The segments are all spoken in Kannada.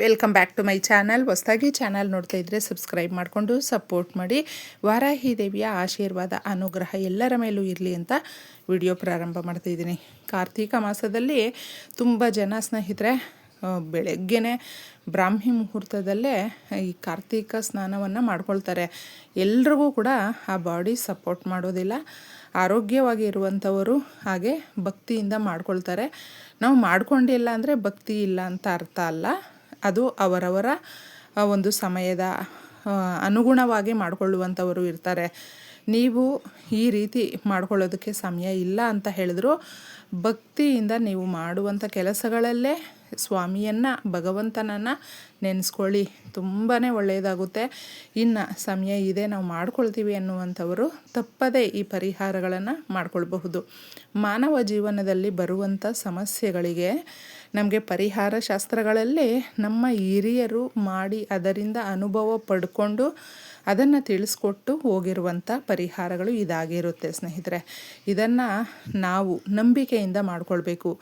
Welcome back to my channel. ಹೊಸದಾಗಿ ಚಾನಲ್ ನೋಡ್ತಾ ಇದ್ದರೆ ಸಬ್ಸ್ಕ್ರೈಬ್ ಮಾಡಿಕೊಂಡು ಸಪೋರ್ಟ್ ಮಾಡಿ. ವಾರಾಹಿ ದೇವಿಯ ಆಶೀರ್ವಾದ, ಅನುಗ್ರಹ ಎಲ್ಲರ ಮೇಲೂ ಇರಲಿ ಅಂತ ವಿಡಿಯೋ ಪ್ರಾರಂಭ ಮಾಡ್ತಾಯಿದ್ದೀನಿ ಕಾರ್ತೀಕ ಮಾಸದಲ್ಲಿ ತುಂಬ ಜನ ಸ್ನೇಹಿತರೆ ಬೆಳಗ್ಗೆನೆ ಬ್ರಾಹ್ಮಿ ಮುಹೂರ್ತದಲ್ಲೇ ಈ ಕಾರ್ತೀಕ ಸ್ನಾನವನ್ನು ಮಾಡ್ಕೊಳ್ತಾರೆ. ಎಲ್ರಿಗೂ ಕೂಡ ಆ ಬಾಡಿ ಸಪೋರ್ಟ್ ಮಾಡೋದಿಲ್ಲ. ಆರೋಗ್ಯವಾಗಿ ಇರುವಂಥವರು ಹಾಗೆ ಭಕ್ತಿಯಿಂದ ಮಾಡ್ಕೊಳ್ತಾರೆ. ನಾವು ಮಾಡ್ಕೊಂಡಿಲ್ಲ ಅಂದರೆ ಭಕ್ತಿ ಇಲ್ಲ ಅಂತ ಅರ್ಥ ಅಲ್ಲ. ಅದು ಅವರವರ ಒಂದು ಸಮಯದ ಅನುಗುಣವಾಗಿ ಮಾಡಿಕೊಳ್ಳುವಂಥವರು ಇರ್ತಾರೆ. ನೀವು ಈ ರೀತಿ ಮಾಡ್ಕೊಳ್ಳೋದಕ್ಕೆ ಸಮಯ ಇಲ್ಲ ಅಂತ ಹೇಳಿದ್ರು, ಭಕ್ತಿಯಿಂದ ನೀವು ಮಾಡುವಂಥ ಕೆಲಸಗಳಲ್ಲೇ ಸ್ವಾಮಿಯನ್ನು, ಭಗವಂತನನ್ನು ನೆನೆಸ್ಕೊಳ್ಳಿ. ತುಂಬಾ ಒಳ್ಳೆಯದಾಗುತ್ತೆ. ಇನ್ನು ಸಮಯ ಇದೆ, ನಾವು ಮಾಡ್ಕೊಳ್ತೀವಿ ಅನ್ನುವಂಥವರು ತಪ್ಪದೇ ಈ ಪರಿಹಾರಗಳನ್ನು ಮಾಡಿಕೊಳ್ಬಹುದು. ಮಾನವ ಜೀವನದಲ್ಲಿ ಬರುವಂಥ ಸಮಸ್ಯೆಗಳಿಗೆ ನಮಗೆ ಪರಿಹಾರ ಶಾಸ್ತ್ರಗಳಲ್ಲಿ ನಮ್ಮ ಹಿರಿಯರು ಮಾಡಿ ಅದರಿಂದ ಅನುಭವ ಪಡ್ಕೊಂಡು ಅದನ್ನು ತಿಳಿಸ್ಕೊಟ್ಟು ಹೋಗಿರುವಂಥ ಪರಿಹಾರಗಳು ಇದಾಗಿರುತ್ತೆ ಸ್ನೇಹಿತರೆ. ಇದನ್ನು ನಾವು ನಂಬಿಕೆಯಿಂದ ಮಾಡಿಕೊಳ್ಬೇಕು.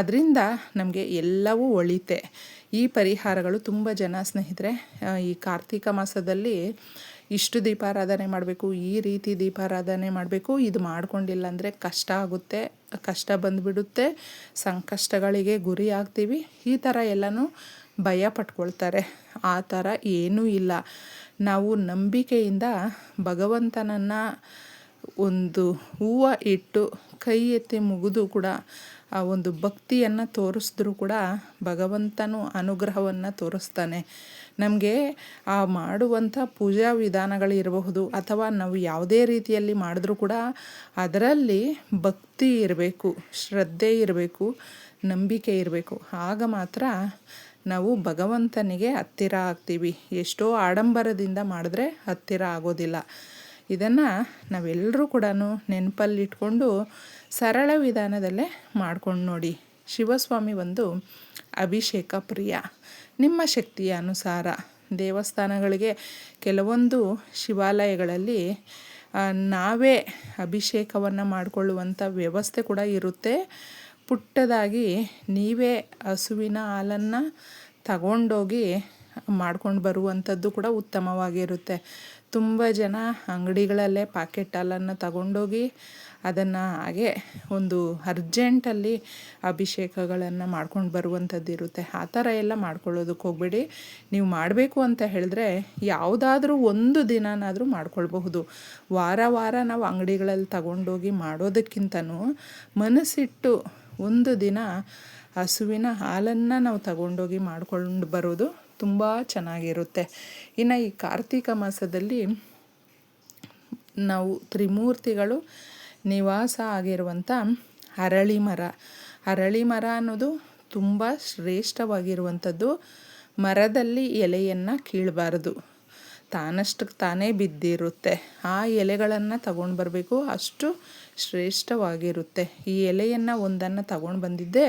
ಅದರಿಂದ ನಮಗೆ ಎಲ್ಲವೂ ಒಳಿತೆ. ಈ ಪರಿಹಾರಗಳು ತುಂಬ ಜನ ಸ್ನೇಹಿತರೆ ಈ ಕಾರ್ತಿಕ ಮಾಸದಲ್ಲಿ ಇಷ್ಟು ದೀಪಾರಾಧನೆ ಮಾಡಬೇಕು, ಈ ರೀತಿ ದೀಪಾರಾಧನೆ ಮಾಡಬೇಕು, ಇದು ಮಾಡ್ಕೊಂಡಿಲ್ಲ ಅಂದರೆ ಕಷ್ಟ ಆಗುತ್ತೆ, ಕಷ್ಟ ಬಂದುಬಿಡುತ್ತೆ, ಸಂಕಷ್ಟಗಳಿಗೆ ಗುರಿ ಆಗ್ತೀವಿ. ಈ ಥರ ಎಲ್ಲನೂ ಭಯ ಪಟ್ಕೊಳ್ತಾರೆ. ಆ ಥರ ಏನೂ ಇಲ್ಲ. ನಾವು ನಂಬಿಕೆಯಿಂದ ಭಗವಂತನನ್ನು ಒಂದು ಹೂವು ಇಟ್ಟು ಕೈ ಎತ್ತಿ ಮುಗಿದು ಕೂಡ ಆ ಒಂದು ಭಕ್ತಿಯನ್ನು ತೋರಿಸಿದ್ರೂ ಕೂಡ ಭಗವಂತನು ಅನುಗ್ರಹವನ್ನು ತೋರಿಸ್ತಾನೆ. ನಮಗೆ ಆ ಮಾಡುವಂಥ ಪೂಜಾ ವಿಧಾನಗಳಿರಬಹುದು ಅಥವಾ ನಾವು ಯಾವುದೇ ರೀತಿಯಲ್ಲಿ ಮಾಡಿದ್ರೂ ಕೂಡ ಅದರಲ್ಲಿ ಭಕ್ತಿ ಇರಬೇಕು, ಶ್ರದ್ಧೆ ಇರಬೇಕು, ನಂಬಿಕೆ ಇರಬೇಕು. ಆಗ ಮಾತ್ರ ನಾವು ಭಗವಂತನಿಗೆ ಹತ್ತಿರ ಆಗ್ತೀವಿ. ಎಷ್ಟೋ ಆಡಂಬರದಿಂದ ಮಾಡಿದ್ರೆ ಹತ್ತಿರ ಆಗೋದಿಲ್ಲ. ಇದನ್ನು ನಾವೆಲ್ಲರೂ ಕೂಡ ನೆನಪಲ್ಲಿಟ್ಕೊಂಡು ಸರಳ ವಿಧಾನದಲ್ಲೇ ಮಾಡ್ಕೊಂಡು ನೋಡಿ. ಶಿವಸ್ವಾಮಿ ಒಂದು ಅಭಿಷೇಕ ಪ್ರಿಯ. ನಿಮ್ಮ ಶಕ್ತಿಯ ಅನುಸಾರ ದೇವಸ್ಥಾನಗಳಿಗೆ ಕೆಲವೊಂದು ಶಿವಾಲಯಗಳಲ್ಲಿ ನಾವೇ ಅಭಿಷೇಕವನ್ನು ಮಾಡಿಕೊಳ್ಳುವಂಥ ವ್ಯವಸ್ಥೆ ಕೂಡ ಇರುತ್ತೆ. ಪುಟ್ಟದಾಗಿ ನೀವೇ ಹಸುವಿನ ಹಾಲನ್ನು ತಗೊಂಡೋಗಿ ಮಾಡ್ಕೊಂಡು ಬರುವಂಥದ್ದು ಕೂಡ ಉತ್ತಮವಾಗಿರುತ್ತೆ. ತುಂಬ ಜನ ಅಂಗಡಿಗಳಲ್ಲೇ ಪಾಕೆಟ್ ಹಾಲನ್ನು ತಗೊಂಡೋಗಿ ಅದನ್ನು ಹಾಗೆ ಒಂದು ಅರ್ಜೆಂಟಲ್ಲಿ ಅಭಿಷೇಕಗಳನ್ನು ಮಾಡ್ಕೊಂಡು ಬರುವಂಥದ್ದು ಇರುತ್ತೆ. ಆ ಥರ ಎಲ್ಲ ಮಾಡ್ಕೊಳ್ಳೋದಕ್ಕೆ ಹೋಗಬೇಡಿ. ನೀವು ಮಾಡಬೇಕು ಅಂತ ಹೇಳಿದ್ರೆ ಯಾವುದಾದ್ರೂ ಒಂದು ದಿನನಾದರೂ ಮಾಡ್ಕೊಳ್ಬಹುದು. ವಾರ ವಾರ ನಾವು ಅಂಗಡಿಗಳಲ್ಲಿ ತಗೊಂಡೋಗಿ ಮಾಡೋದಕ್ಕಿಂತನೂ ಮನಸ್ಸಿಟ್ಟು ಒಂದು ದಿನ ಹಸುವಿನ ಹಾಲನ್ನು ನಾವು ತಗೊಂಡೋಗಿ ಮಾಡ್ಕೊಂಡು ಬರೋದು ತುಂಬ ಚೆನ್ನಾಗಿರುತ್ತೆ. ಇನ್ನು ಈ ಕಾರ್ತಿಕ ಮಾಸದಲ್ಲಿ ನಾವು ತ್ರಿಮೂರ್ತಿಗಳು ನಿವಾಸ ಆಗಿರುವಂಥ ಅರಳಿ ಮರ ಅರಳಿ ಮರ ಅನ್ನೋದು ತುಂಬ ಶ್ರೇಷ್ಠವಾಗಿರುವಂಥದ್ದು ಮರದಲ್ಲಿ ಎಲೆಯನ್ನು ಕೀಳಬಾರ್ದು. ತಾನಷ್ಟಕ್ಕೆ ತಾನೇ ಬಿದ್ದಿರುತ್ತೆ. ಆ ಎಲೆಗಳನ್ನು ತಗೊಂಡು ಬರಬೇಕು. ಅಷ್ಟು ಶ್ರೇಷ್ಠವಾಗಿರುತ್ತೆ. ಈ ಎಲೆಯನ್ನು ಒಂದನ್ನು ತಗೊಂಡು ಬಂದಿದ್ದೆ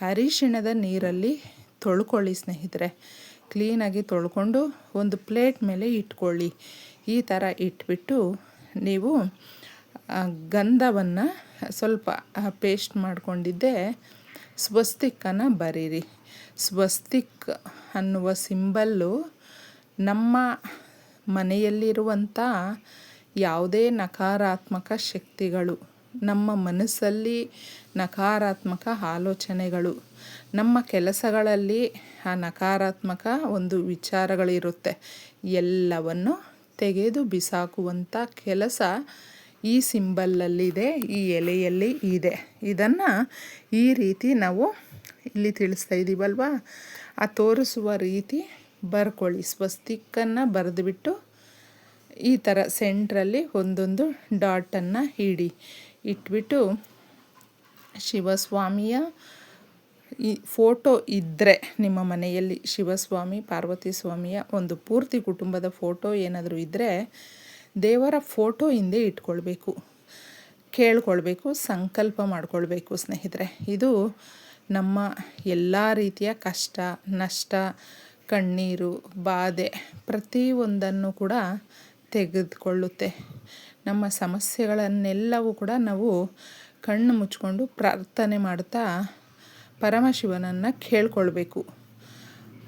ಅರಿಶಿಣದ ನೀರಲ್ಲಿ ತೊಳ್ಕೊಳ್ಳಿ ಸ್ನೇಹಿತರೆ. ಕ್ಲೀನಾಗಿ ತೊಳ್ಕೊಂಡು ಒಂದು ಪ್ಲೇಟ್ ಮೇಲೆ ಇಟ್ಕೊಳ್ಳಿ. ಈ ಥರ ಇಟ್ಬಿಟ್ಟು ನೀವು ಗಂಧವನ್ನು ಸ್ವಲ್ಪ ಪೇಸ್ಟ್ ಮಾಡಿಕೊಂಡಿದ್ದೆ ಸ್ವಸ್ತಿಕ್ಕನ್ನು ಬರೀರಿ. ಸ್ವಸ್ತಿಕ್ ಅನ್ನುವ ಸಿಂಬಲ್ಲು ನಮ್ಮ ಮನೆಯಲ್ಲಿರುವಂಥ ಯಾವುದೇ ನಕಾರಾತ್ಮಕ ಶಕ್ತಿಗಳು, ನಮ್ಮ ಮನಸ್ಸಲ್ಲಿ ನಕಾರಾತ್ಮಕ ಆಲೋಚನೆಗಳು, ನಮ್ಮ ಕೆಲಸಗಳಲ್ಲಿ ಆ ನಕಾರಾತ್ಮಕ ಒಂದು ವಿಚಾರಗಳಿರುತ್ತೆ. ಎಲ್ಲವನ್ನು ತೆಗೆದು ಬಿಸಾಕುವಂಥ ಕೆಲಸ ಈ ಸಿಂಬಲ್ಲಲ್ಲಿದೆ ಈ ಎಲೆಯಲ್ಲಿ ಇದೆ. ಇದನ್ನು ಈ ರೀತಿ ನಾವು ಇಲ್ಲಿ ತಿಳಿಸ್ತಾ ಇದ್ದೀವಲ್ವಾ ಆ ತೋರಿಸುವ ರೀತಿ ಬರ್ಕೊಳ್ಳಿ. ಸ್ವಸ್ತಿಕ್ಕನ್ನು ಬರೆದುಬಿಟ್ಟು ಈ ಥರ ಸೆಂಟ್ರಲ್ಲಿ ಒಂದೊಂದು ಡಾಟನ್ನು ಹಿಡಿ ಇಟ್ಬಿಟ್ಟು ಶಿವಸ್ವಾಮಿಯ ಈ ಫೋಟೋ ಇದ್ದರೆ ನಿಮ್ಮ ಮನೆಯಲ್ಲಿ ಶಿವಸ್ವಾಮಿ, ಪಾರ್ವತಿ ಸ್ವಾಮಿಯ ಒಂದು ಪೂರ್ತಿ ಕುಟುಂಬದ ಫೋಟೋ ಏನಾದರೂ ಇದ್ದರೆ ದೇವರ ಫೋಟೋ ಹಿಂದೆ ಇಟ್ಕೊಳ್ಬೇಕು. ಕೇಳ್ಕೊಳ್ಬೇಕು, ಸಂಕಲ್ಪ ಮಾಡ್ಕೊಳ್ಬೇಕು ಸ್ನೇಹಿತರೆ. ಇದು ನಮ್ಮ ಎಲ್ಲ ರೀತಿಯ ಕಷ್ಟ, ನಷ್ಟ ಕಣ್ಣೀರು, ಬಾಧೆ ಪ್ರತಿಯೊಂದನ್ನು ಕೂಡ ತೆಗೆದುಕೊಳ್ಳುತ್ತೆ. ನಮ್ಮ ಸಮಸ್ಯೆಗಳನ್ನೆಲ್ಲವೂ ಕೂಡ ನಾವು ಕಣ್ಣು ಮುಚ್ಕೊಂಡು ಪ್ರಾರ್ಥನೆ ಮಾಡ್ತಾ ಪರಮಶಿವನನ್ನು ಕೇಳ್ಕೊಳ್ಬೇಕು.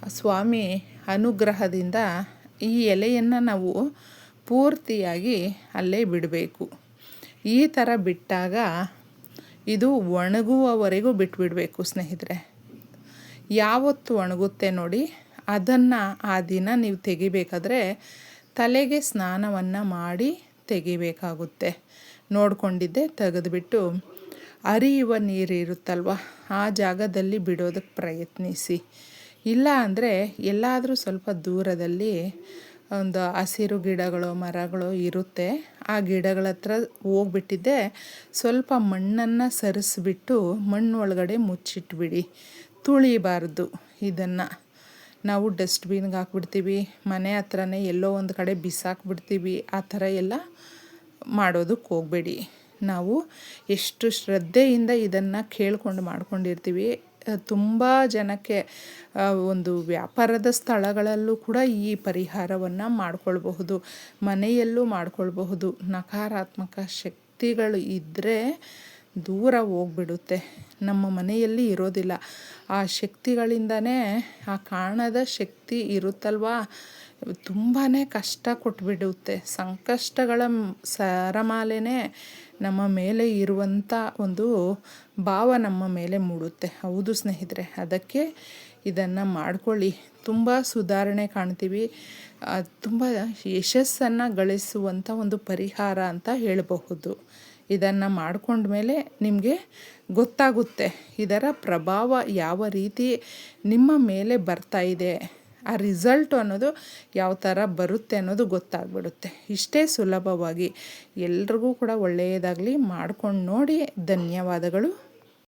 ಸ್ವಾಮಿ ಅನುಗ್ರಹದಿಂದ ಈ ಎಲೆಯನ್ನು ನಾವು ಪೂರ್ತಿಯಾಗಿ ಅಲ್ಲೇ ಬಿಡಬೇಕು. ಈ ಥರ ಬಿಟ್ಟಾಗ ಇದು ಒಣಗುವವರೆಗೂ ಬಿಟ್ಬಿಡಬೇಕು ಸ್ನೇಹಿತರೆ. ಯಾವತ್ತು ಒಣಗುತ್ತೆ ನೋಡಿ? ಅದನ್ನು ಆ ದಿನ ನೀವು ತೆಗಿಬೇಕಾದ್ರೆ ತಲೆಗೆ ಸ್ನಾನವನ್ನು ಮಾಡಿ ತೆಗಿಬೇಕಾಗುತ್ತೆ. ನೋಡಿಕೊಂಡಿದ್ದೆ, ತೆಗೆದುಬಿಟ್ಟು ಅರಿಯುವ ನೀರು ಇರುತ್ತಲ್ವ? ಆ ಜಾಗದಲ್ಲಿ ಬಿಡೋದಕ್ಕೆ ಪ್ರಯತ್ನಿಸಿ. ಇಲ್ಲ ಅಂದರೆ ಎಲ್ಲಾದರೂ ಸ್ವಲ್ಪ ದೂರದಲ್ಲಿ ಒಂದು ಹಸಿರು ಗಿಡಗಳು, ಮರಗಳು ಇರುತ್ತೆ. ಆ ಗಿಡಗಳ ಹತ್ರ ಹೋಗ್ಬಿಟ್ಟಿದ್ದೆ. ಸ್ವಲ್ಪ ಮಣ್ಣನ್ನು ಸರಿಸ್ಬಿಟ್ಟು ಮಣ್ಣು ಒಳಗಡೆ ಮುಚ್ಚಿಟ್ಬಿಡಿ. ತುಳಿಬಾರ್ದು ಇದನ್ನು. ನಾವು ಡಸ್ಟ್ಬಿನ್ಗೆ ಹಾಕ್ಬಿಡ್ತೀವಿ, ಮನೆ ಹತ್ರನೇ ಎಲ್ಲೋ ಒಂದು ಕಡೆ ಬಿಸಾಕ್ಬಿಡ್ತೀವಿ, ಆ ಥರ ಎಲ್ಲ ಮಾಡೋದಕ್ಕೆ ಹೋಗಬೇಡಿ. ನಾವು ಎಷ್ಟು ಶ್ರದ್ಧೆಯಿಂದ ಇದನ್ನು ಕೇಳ್ಕೊಂಡು ಮಾಡ್ಕೊಂಡಿರ್ತೀವಿ. ತುಂಬ ಜನಕ್ಕೆ ಒಂದು ವ್ಯಾಪಾರದ ಸ್ಥಳಗಳಲ್ಲೂ ಕೂಡ ಈ ಪರಿಹಾರವನ್ನು ಮಾಡಿಕೊಳ್ಬಹುದು, ಮನೆಯಲ್ಲೂ ಮಾಡಿಕೊಳ್ಬಹುದು. ನಕಾರಾತ್ಮಕ ಶಕ್ತಿಗಳು ಇದ್ದರೆ ದೂರ ಹೋಗ್ಬಿಡುತ್ತೆ. ನಮ್ಮ ಮನೆಯಲ್ಲಿ ಇರೋದಿಲ್ಲ. ಆ ಶಕ್ತಿಗಳಿಂದನೇ ಆ ಕಾಣದ ಶಕ್ತಿ ಇರುತ್ತಲ್ವಾ? ತುಂಬಾ ಕಷ್ಟ ಕೊಟ್ಬಿಡುತ್ತೆ. ಸಂಕಷ್ಟಗಳ ಸರಮಾಲೆನೇ ನಮ್ಮ ಮೇಲೆ ಇರುವಂಥ ಒಂದು ಭಾವ ನಮ್ಮ ಮೇಲೆ ಮೂಡುತ್ತೆ. ಹೌದು ಸ್ನೇಹಿತರೆ, ಅದಕ್ಕೆ ಇದನ್ನು ಮಾಡ್ಕೊಳ್ಳಿ. ತುಂಬ ಸುಧಾರಣೆ ಕಾಣ್ತೀವಿ. ತುಂಬ ಯಶಸ್ಸನ್ನು ಗಳಿಸುವಂಥ ಒಂದು ಪರಿಹಾರ ಅಂತ ಹೇಳಬಹುದು. ಇದನ್ನು ಮಾಡ್ಕೊಂಡ್ಮೇಲೆ ನಿಮಗೆ ಗೊತ್ತಾಗುತ್ತೆ ಇದರ ಪ್ರಭಾವ ಯಾವ ರೀತಿ ನಿಮ್ಮ ಮೇಲೆ ಬರ್ತಾ ಇದೆ. ಆ ರಿಸಲ್ಟ್ ಅನ್ನೋದು ಯಾವ ಥರ ಬರುತ್ತೆ ಅನ್ನೋದು ಗೊತ್ತಾಗ್ಬಿಡುತ್ತೆ. ಇಷ್ಟೇ ಸುಲಭವಾಗಿ ಎಲ್ರಿಗೂ ಕೂಡ ಒಳ್ಳೆಯದಾಗಲಿ. ಮಾಡ್ಕೊಂಡು ನೋಡಿ. ಧನ್ಯವಾದಗಳು.